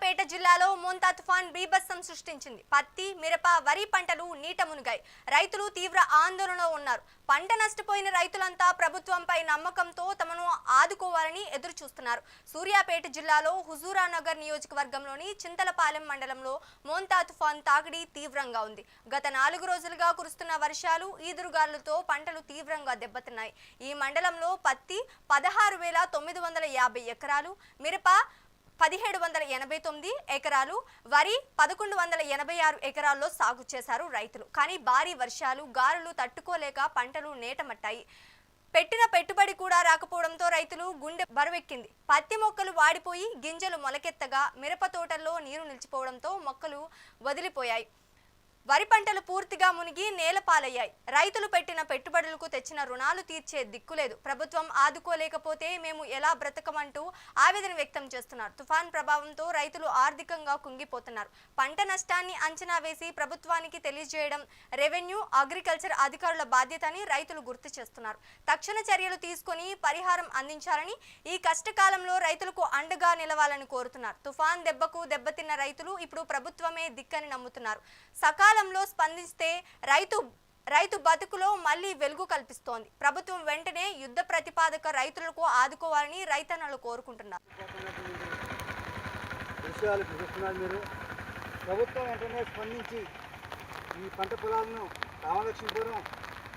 సూర్యాపేట జిల్లాలో మోంతా తుఫాన్ బీభత్సం సృష్టించింది. పత్తి మిరప వరి పంటలు నీట మునిగాయి. రైతులు తీవ్ర ఆందోళనలో ఉన్నారు. పంట నష్టపోయిన రైతులంతా ప్రభుత్వంపై నమ్మకంతో తమను ఆదుకోవాలని ఎదురు చూస్తున్నారు సూర్యాపేట జిల్లాలో హుజూరానగర్ నియోజకవర్గంలోని చింతలపాలెం మండలంలో మోంతా తుఫాన్ తాకిడి తీవ్రంగా ఉంది. గత నాలుగు రోజులుగా కురుస్తున్న వర్షాలు ఈదురుగాలులతో పంటలు తీవ్రంగా దెబ్బతిన్నాయి. ఈ మండలంలో పత్తి పదహారు వేల తొమ్మిది వందల యాభై ఎకరాలు మిరప పదిహేడు వందల ఎనభై తొమ్మిది ఎకరాలు వరి పదకొండు వందల ఎనభై ఆరు ఎకరాల్లో సాగు చేశారు రైతులు. కానీ భారీ వర్షాలు గాలులు తట్టుకోలేక పంటలు నేటమట్టాయి. పెట్టిన పెట్టుబడి కూడా రాకపోవడంతో రైతులు గుండె బరువెక్కింది. పత్తి మొక్కలు వాడిపోయి గింజలు మొలకెత్తగా మిరప తోటల్లో నీరు నిలిచిపోవడంతో మొక్కలు వదిలిపోయాయి. వరి పంటలు పూర్తిగా మునిగి నేలపాలయ్యాయి. రైతులు పెట్టిన పెట్టుబడులకు తెచ్చిన రుణాలు తీర్చే దిక్కులేదు ప్రభుత్వం ఆదుకోలేకపోతే మేము ఎలా బ్రతకమంటూ ఆవేదన వ్యక్తం చేస్తున్నారు. తుఫాన్ ప్రభావంతో రైతులు ఆర్థికంగా కుంగిపోతున్నారు. పంట నష్టాన్ని అంచనా వేసి ప్రభుత్వానికి తెలియజేయడం రెవెన్యూ అగ్రికల్చర్ అధికారుల బాధ్యత అని రైతులు గుర్తు చేస్తున్నారు. తక్షణ చర్యలు తీసుకొని పరిహారం అందించాలని ఈ కష్టకాలంలో రైతులకు అండగా నిలవాలని కోరుతున్నారు. తుఫాన్ దెబ్బకు దెబ్బతిన్న రైతులు ఇప్పుడు ప్రభుత్వమే దిక్కని నమ్ముతున్నారు. సకాల సకాలంలో స్పందిస్తే రైతు రైతు బతుకులో మళ్ళీ వెలుగు కల్పిస్తోంది. ప్రభుత్వం వెంటనే యుద్ధ ప్రతిపాదక రైతులకు ఆదుకోవాలని రైతన్నలు కోరుకుంటున్నారు. ప్రభుత్వం వెంటనే స్పందించి ఈ పంట పొలాలను రామలక్ష్మీపురం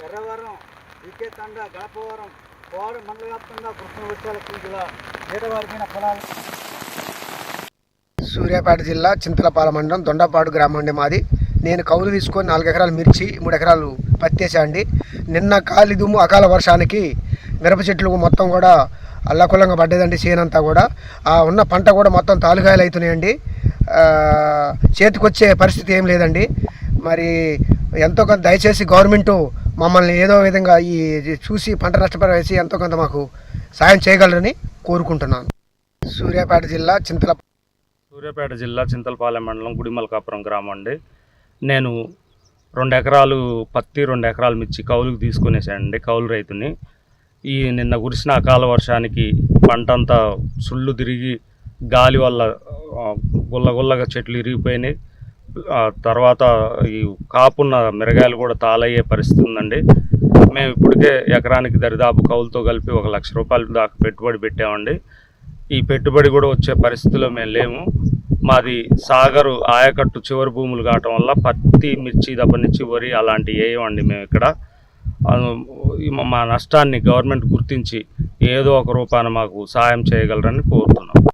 ఎర్రవరం వికే తండ గణపవరం కోడ మండల వ్యాప్తంగా కృష్ణ వృక్షాలకు ఇలా నీటవారిపోయిన పొలాలు. సూర్యాపేట జిల్లా చింతలపాల మండలం దొండపాడు గ్రామం అండి మాది. నేను కౌలు తీసుకొని నాలుగు ఎకరాలు మిర్చి మూడు ఎకరాలు పత్తి అండి నిన్న కాలి దుమ్ము అకాల వర్షానికి మిరప చెట్లు మొత్తం కూడా అల్లకుల్లంగా పడ్డదండి చేనంతా కూడా. ఆ ఉన్న పంట కూడా మొత్తం తాలుగాయలు అవుతున్నాయండి చేతికొచ్చే పరిస్థితి ఏం లేదండి. మరి ఎంతో కొంత దయచేసి గవర్నమెంటు మమ్మల్ని ఏదో విధంగా ఈ చూసి పంట నష్టపరి వేసి ఎంతో కొంత మాకు సాయం చేయగలరని కోరుకుంటున్నాను. సూర్యాపేట జిల్లా చింతల సూర్యాపేట జిల్లా చింతలపాలెం మండలం గుడిమల్కాపురం గ్రామం అండి. నేను రెండు ఎకరాలు పత్తి రెండు ఎకరాలు మిర్చి కౌలుకు తీసుకునేసానండి కౌలు రైతుని. ఈ నిన్న కురిసిన అకాల వర్షానికి పంట అంతా సుళ్ళు తిరిగి గాలి వల్ల గుల్లగుల్లగా చెట్లు ఇరిగిపోయినాయి. తర్వాత ఈ కాపున్న మిరగాయలు కూడా తాళయ్యే పరిస్థితి ఉందండి. మేము ఇప్పటికే ఎకరానికి దరిదాపు కౌలుతో కలిపి ఒక లక్ష రూపాయలు దాకా పెట్టుబడి పెట్టామండి. ఈ పెట్టుబడి కూడా వచ్చే పరిస్థితిలో మేము లేము. మాది సాగరు ఆయకట్టు చివరి భూములు కావటం వల్ల పత్తి మిర్చి దప్పనిచ్చి వరి అలాంటివి వేయమండి మేము ఇక్కడ. మా- మా నష్టాన్ని గవర్నమెంట్ గుర్తించి ఏదో ఒక రూపాన మాకు సాయం చేయగలరని కోరుతున్నాం.